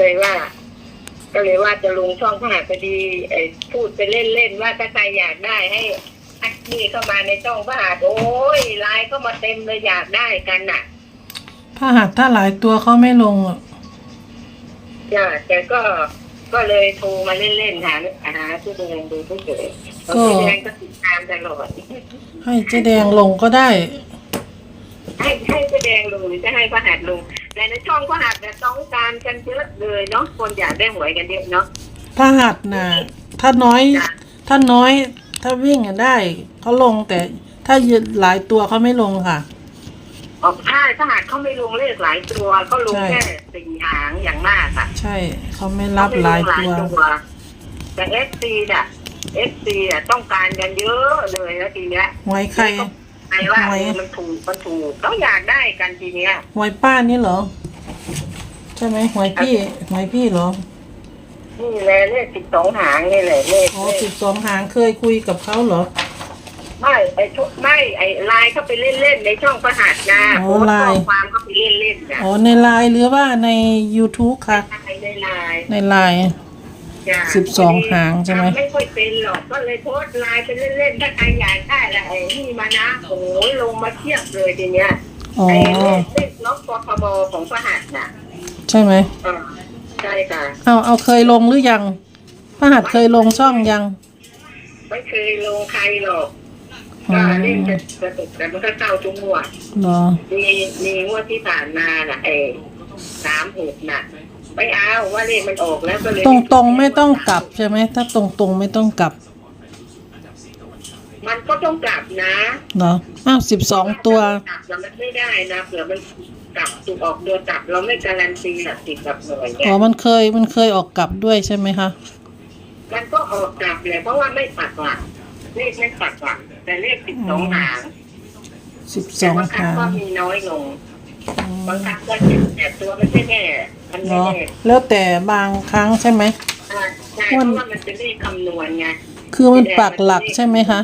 เลยว่า ก็เลยว่าจะลงช่องพหัสดีไอ้พูดไปเล่นๆว่าถ้าใครอยากได้ให้ให้นี่เข้ามาในช่องพหัสโอ้ยไลน์เข้ามาเต็มเลยอยากได้กันน่ะถ้าหากถ้าหลายตัวเขาไม่ลงอะจ้ะแต่ก็ก็เลยโทรมาเล่นๆหาหาผู้แดงดูผู้เฉยผู้แดงก็ติดตามตลอดให้เจ๊แดงลงก็ได้ ให้ให้ผู้แดงลงหรือจะให้พหัสลง แต่ในช่องพหัสเนี่ยต้องการกันเยอะเลยเนาะคนอยากได้หวยกันเยอะเนาะถ้าหัดน่ะถ้าน้อย ถ้าน้อย ถ้าวิ่งอะได้เขาลงแต่ถ้ายืนหลายตัวเขาไม่ลงค่ะออกใช่พหัสเขาไม่ลงเลขหลายตัวเขาลงใช่แค่สี่หางอย่างมากอะ ใช่เขาไม่รับหลายตัวแต่เอสซีน่ะเอสซีน่ะต้องการกันเยอะเลยแล้วทีเนี้ยหวยใคร ใครว่าหวยเออมันถูกมันถูกต้องอยากได้กันทีเนี้ย หวยป้านี่เหรอ ใช่ไหมหวยพี่หวยพี่เหรอนี่แหละเลขสิบสองหางนี่แหละเลขอ๋อเลสิขบสองหางเคยคุยกับเขาเหรอ ไม่ไอ้ทุกไม่ไอ้ไลน์เข้าไปเล่นๆในช่องประหัสนะอ๋อโพสต์ไลน์ข้อความเข้าไปเล่นๆนะอ๋อในไลน์หรือว่าใน YouTube ค่ะในไลน์ในไลน์ จ้ะสิบสองหางใช่ไหม ทำไม่ค่อยเป็นหรอกก็เลยโพสต์ไลน์ไปเล่นๆถ้าใครอยากได้ละไอ้นี่มานะโอ้ยลงมาเทียบเลยทีเนี้ยอ๋อ ไอ้เลขเลขล็อกกทมของประหัสน่ะใช่ไหม เออใช่ค่ะ เอาเอาเคยลงหรือยังพระหัสเคยลงช่องยัง ไม่เคยลงใครหรอกอ๋อก็เล่นจะจะตกแต่มันก็เข้าทุกงวดเหรอมีมีงวดที่ผ่านมาน่ะเอสามหกน่ะ ไม่เอาว่าเลขมันออกแล้วก็เลยตรงตรงๆไม่ต้องกลับใช่ไหมถ้าตรงตรงๆไม่ต้องกลับมันก็ต้องกลับนะเหรออ้าวสิบสองตัว กลับแล้วมันไม่ได้นะเผื่อมันกลับถูกออกตัวกลับเราไม่การันตีหลักสิบกับหน่วยเนี่อ๋ยอมันเคยมันเคยออกกลับด้วยใช่ไหมคะ มันก็ออกกลับเลยเพราะว่าไม่ปักหลักเลขไม่ปักหลักแต่เลขสิบสองหางสิบสแต่องบางครั้งหางก็มีน้อยลง บางครั้งก็เจ็ดแต่ตัวมันไม่แน่มันไม่เนาะแน่แล้วแต่บางครั้งใช่ไหม ใช่ใช่เพราะว่ามันเป็นเลขคำนวณไงคือมันปักหลักใช่ไหมคะ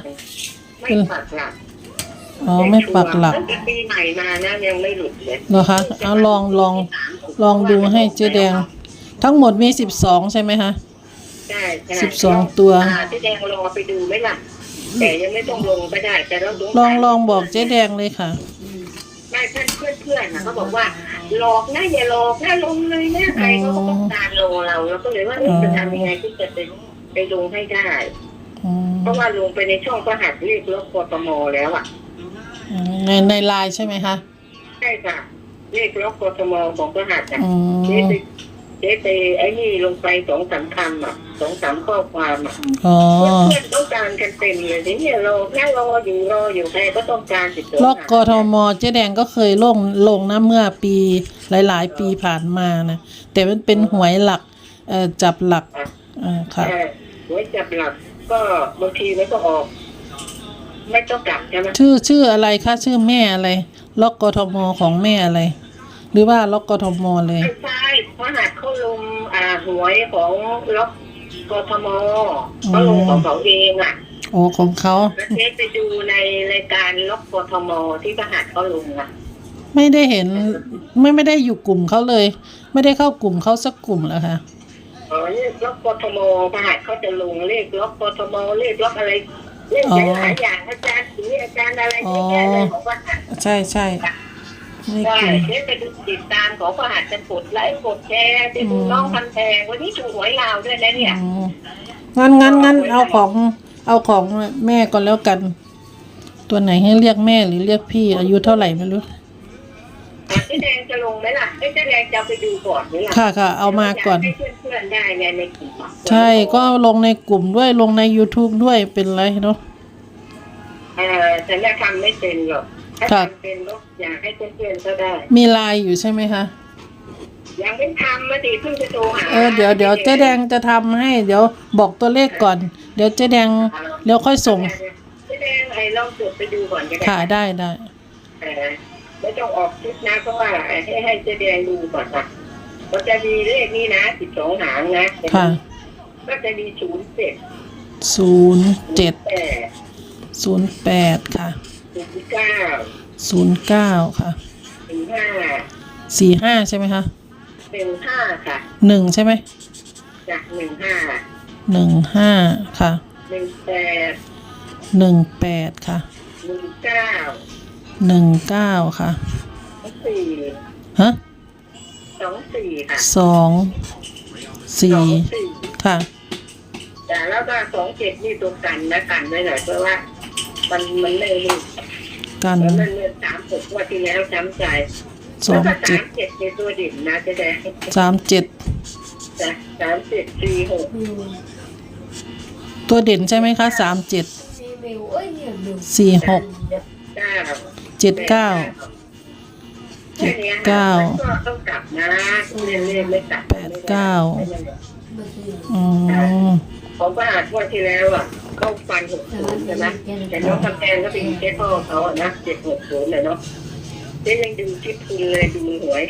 ไม่ปักหลักอ๋อไม่ปักหลักตั้งแต่ปีใหม่มานะยังไม่หลุดเลยเหรอคะเอาลองลองลองดูให้เจ๊แดง ทั้งหมดมีสิบสองใช่ไหมคะ ใช่ใช่สิบสองตัวอ่าเจ๊แดงรอไปดูไหมล่ะแต่ยังไม่ต้องลงก็ได้แต่เราดูลองลองบอกเจ๊แดงเลยค่ะ ไม่เพื่อนเพื่อนเพื่อนนะเขาบอกว่าหลอกนะอย่าหลอกนะลงเลยนะใครเขาก็ต้องการลงเราเราก็เลยว่าเอ๊ะจะทำยังไงที่จะไปไปลงให้ได้อืมเพราะว่าลงไปในช่องประหัสเรียกรถกทมแล้วอะอืมในในไลน์ใช่ไหมคะใช่ค่ะเรียกรถกทมของประหัสอะอืเจ๊มไปเจ๊ไปไอ้นี่ลงไปสองสามคำอะสองสามข้อความอะอ๋อเพื่อนต้องการกันเต็มเลยเนี่ยรอแค่รออยู่รออยู่ใครก็ต้องการติดต่อลอกกทมเจ๊แดงก็เคยลงลงนะเมื่อปีหลาย ๆ ปีผ่านมานะแต่มันเป็นหวยหลักเอ่อจับหลักอ่าค่ะใช่ไว้จับหลัก ก็บางทีมันก็ออก ไม่ต้องกลับใช่ไหมชื่อชื่ออะไรคะชื่อแม่อะไรล็อกกทมของแม่อะไร หรือว่าล็อกกทมเลยไม่ใช่เพราะหากเขา ลงอ่าหวยของล็อกกทมเขาลงของเขาเองอะโอ้ของเขาแล้วเทสไปดูในรายการล็อกกทมที่ประหัสเขาลงอะ ไม่ได้เห็นไม่ไม่ได้อยู่กลุ่มเขาเลย ไม่ได้เข้ากลุ่มเขาสักกลุ่มแล้วค่ะอ๋อเลขล็อกกทมประหัสเขาจะลงเลขล็อกกทมเลขล็อกอะไรเลขหลายๆอย่างอาจารย์สีอาจารย์อะไรเยอะแยะเลยของประหัสใช่ใช่ ไม่ใช่กลุ่มเดี๋ยวไปดูติดตามของประหัสจะกดไลค์กดแชร์ไปดูน้องพันแพงวันนี้ถูกหวยลาวด้วยนะเนี่ยอืมงั้นงั้นงั้นเอาของ เอาของแม่ก่อนแล้วกัน ตัวไหนให้เรียกแม่หรือเรียกพี่ อายุเท่าไหร่ไม่รู้ เจ๊แดงจะลงไหมล่ะเอ้ยเจ๊แดงจะเอาไปดูก่อนไหมล่ะค่ะค่ะเอามาก่อน ยให้เพื่อนๆได้ไงในกลุ่มอะใช่ก็ลงในกลุ่มด้วยลงใน YouTube ด้วยเป็นไรเนาะ เออฉันจะทำไม่เป็นหรอก ถ้าค่ะทำเป็นก็อยากให้เพื่อนๆก็ได้ มีไลน์อยู่ใช่ไหมคะ ยังไม่ทำมาดิเพิ่งจะโทรหาเออเดี๋ยวเดี๋ยวเจ๊แดงจะทำให้ เดี๋ยวบอกตัวเลขก่อน เดี๋ยวเจ๊แดงเดี๋ยวค่อยส่ง เจ๊แดงไอ้ลองจดไปดูก่อนก็ได้ค่ะได้ได้ เออไม่ต้องออกคลิปนะเพราะว่าให้ให้เจ๊แดงดูก่อนนะมันจะมีเลขนี้นะสิบสองหางนะค่ะ ก็จะมีศูนย์เจ็ดศูนย์เจ็ดแปดศูนย์แปดค่ะ ศูนย์เก้าศูนย์เก้าค่ะสี่ห้าสี่ห้าใช่ไหมคะหนึ่งห้าค่ะหนึ่งใช่ไหมจากหนึ่งห้าหนึ่งห้าค่ะหนึ่งแปดหนึ่งแปดค่ะหนึ่งเก้าหนึ่งเก้าค่ะสองสี่ฮะสองสี่ค่ะสองสี่สองสี่ค่ะแต่แล้วก็สองเจ็ดนี่ตัวกันนะกันไว้หน่อยเพราะว่า มันมันเลย กันมันมันเลยสามหกว่าที่แล้วช้ำใจสองแล้วก็เจ็ดสามเจ็ดในตัวดิ่นนะเจ๊แดงสามเจ็ดจ้ะสามเจ็ดสี่หกมิวตัวเด่นใช่ไหมคะสามเจ็ดซีมิวเอ้ยเนี่ยมิวสี่หกเก้าเจ็ดเก้าแค่นี้ยเก้ามันก็ต้องกลับนะเล่นเล่นไม่กลับแปดเก้าเมื่อกี้อืมของประหารงวดที่แล้วอะ เขาฟันหกศูนย์ใช่ไหมแต่น้องคำแพงก็เป็นเจ๊พ่อเขาอะนะเจ็ดหกศูนย์เลยเนาะเจ๊ยังดูชิปทุนเลยดูหวย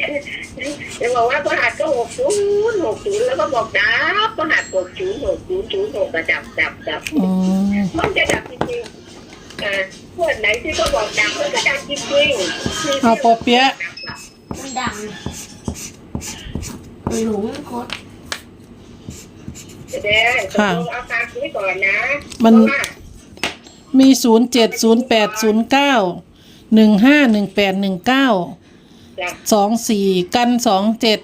จะบอกว่าประหารก็หกศูนย์หกศูนย์แล้วก็บอกดับประหารหกศูนย์หกศูนย์ศูนย์หกกระจับจับจับอืมมันจะดับจริงๆอ่างวดไหนที่เขาบอกดับมันก็ดับจริงๆเอาปอเปี๊ยะมันดังมันหลงโคตร แดงตกลงเอาตามซื้อก่อนนะมัน เพราะว่ามีศูนย์เจ็ดศูนย์แปดศูนย์เก้าหนึ่งห้าหนึ่งแปดหนึ่งเก้าจ้ะสองสี่กันสองเจ็ด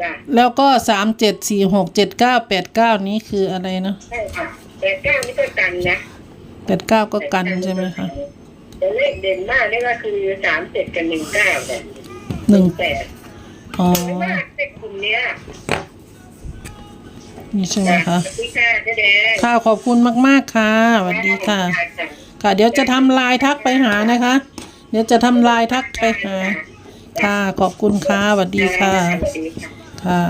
จ้ะแล้วก็สามเจ็ดสี่หกเจ็ดเก้าแปดเก้านี้คืออะไรนะใช่ค่ะแต่เก้านี่ก็กันนะแปดเก้าก็กันใช่ไหมคะแต่เลขเด่นมากนี่ก็คือสามเจ็ดกับหนึ่งเก้าเนี่ยหนึ่งแปดอ๋อไม่มากเลขกลุ่มเนี้ย นี่ใช่ไหมจ้ะคะสวัสดีค่ะเจ๊แดงค่ะขอบคุณมาก ๆ ค่ะสวัสดีค่ะ ค่ะ เดี๋ยวจะทำลายทักไปหานะคะ เดี๋ยวจะทำลายทักไปหา ค่ะขอบคุณค่ะสวัสดีค่ะ สวัสดีค่ะ ค่ะ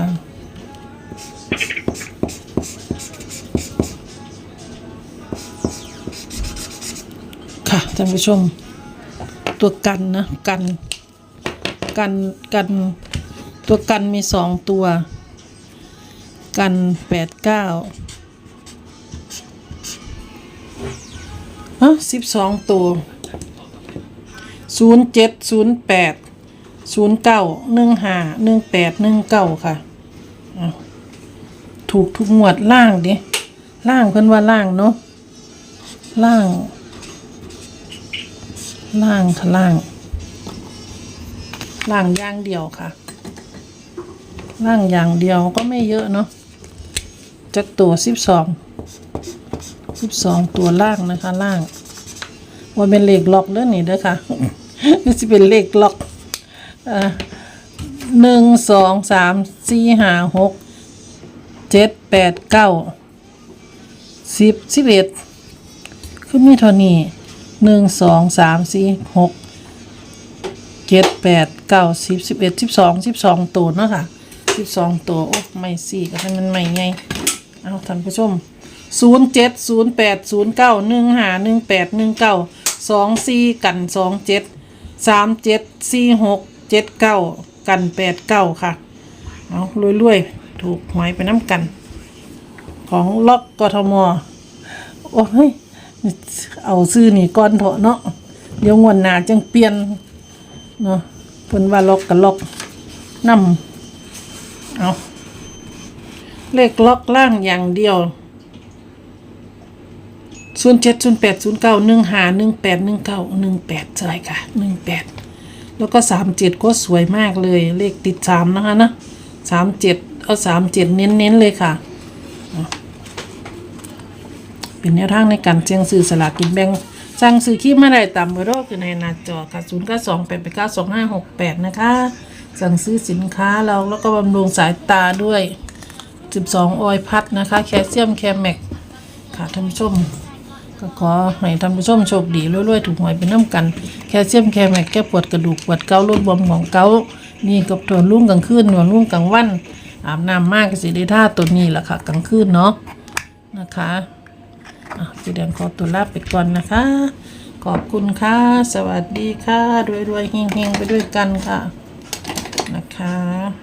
ค่ะท่านผู้ชม ตัวกันนะ กัน กัน กัน ตัวกันมีสองตัว กันแปดเก้าฮะสิบสองตัวศูนย์เจ็ดศูนย์แปดศูนย์เก้าหนึ่งห้าหนึ่งแปดหนึ่งเก้าค่ะถูกทุกงวดล่างดิล่างเพิ่นว่าล่างเนาะล่าง ล่างค่ะล่าง ล่างอย่างเดียวค่ะ ล่างอย่างเดียวก็ไม่เยอะเนาะ จักตัวสิบสองสิบสองตัวล่างนะคะ ล่างว่าเป็นเลขล็อกเด้อนี่เด้อค่ะนี่สิเป็นเลขล็อกอ่าหนึ่งสองสามสี่ห้าหกเจ็ดแปดเก้าสิบสิบเอ็ดคือมีเท่านี้หนึ่งสองสามสี่หกเจ็ดแปดเก้าสิบสิบเอ็ดสิบสองสิบสองตัวเนาะค่ะสิบสองตัว โอ้ ไม่สี่ก็ให้มันไม่ไง เอาท่านผู้ชมศูนย์เจ็ดศูนย์แปดศูนย์เก้าหนึ่งห้าหนึ่งแปดหนึ่งเก้าสองสี่กันสองเจ็ดสามเจ็ดสี่หกเจ็ดเก้ากันแปดเก้าค่ะ เอารวยๆ ถูกหวยไปน้ำกัน ของล็อกกทม โอ้ย เอาซื้อนี่ก้อนเถอะเนาะเดี๋ยวงวนหนาจังเปลี่ยน เนาะเพิ่นว่าล็อกกับล็อกนำเอา เลขล็อกล่างอย่างเดียวศูนย์เจ็ดศูนย์แปดศูนย์เก้าหนึ่งหาหนึ่งแปดหนึ่งเก้าหนึ่งแปดใช่ค่ะหนึ่งแปดแล้วก็สามเจ็ดก็สวยมากเลย เลขติดสามนะคะนะสามเจ็ดเอาสามเจ็ดเน้นๆเลยค่ะ เป็นแนวทางในการเสี่ยงซื้อสลากกินแบ่งสั่งซื้อคลิปมาได้ตามเบอร์โทรคือในหน้าจอค่ะ0 9 2 8 8 9 2 5 6 8 นะคะ สั่งซื้อสินค้าเราแล้วก็บำรุงสายตาด้วย 12 ออยพัดนะคะ แคลเซียมแคมแมกค่ะท่านผู้ชม ก็ขอให้ท่านผู้ชมโชคดีรวยๆ ถูกหวยเป็นน้ำกัน แคลเซียมแคมแมกแก้ปวดกระดูกปวดเกาลดบวมของเกานี่กับตัวรุ่งกลางคืนวันรุ่งกลางวันอาบน้ำมากก็สิได้ท่าตัวนี้แหละค่ะ กลางคืนเนาะนะคะอะสีแดงขอตัวลาไปก่อนนะคะ ขอบคุณค่ะ สวัสดีค่ะรวยๆเฮงๆ ไปด้วยกันค่ะนะคะ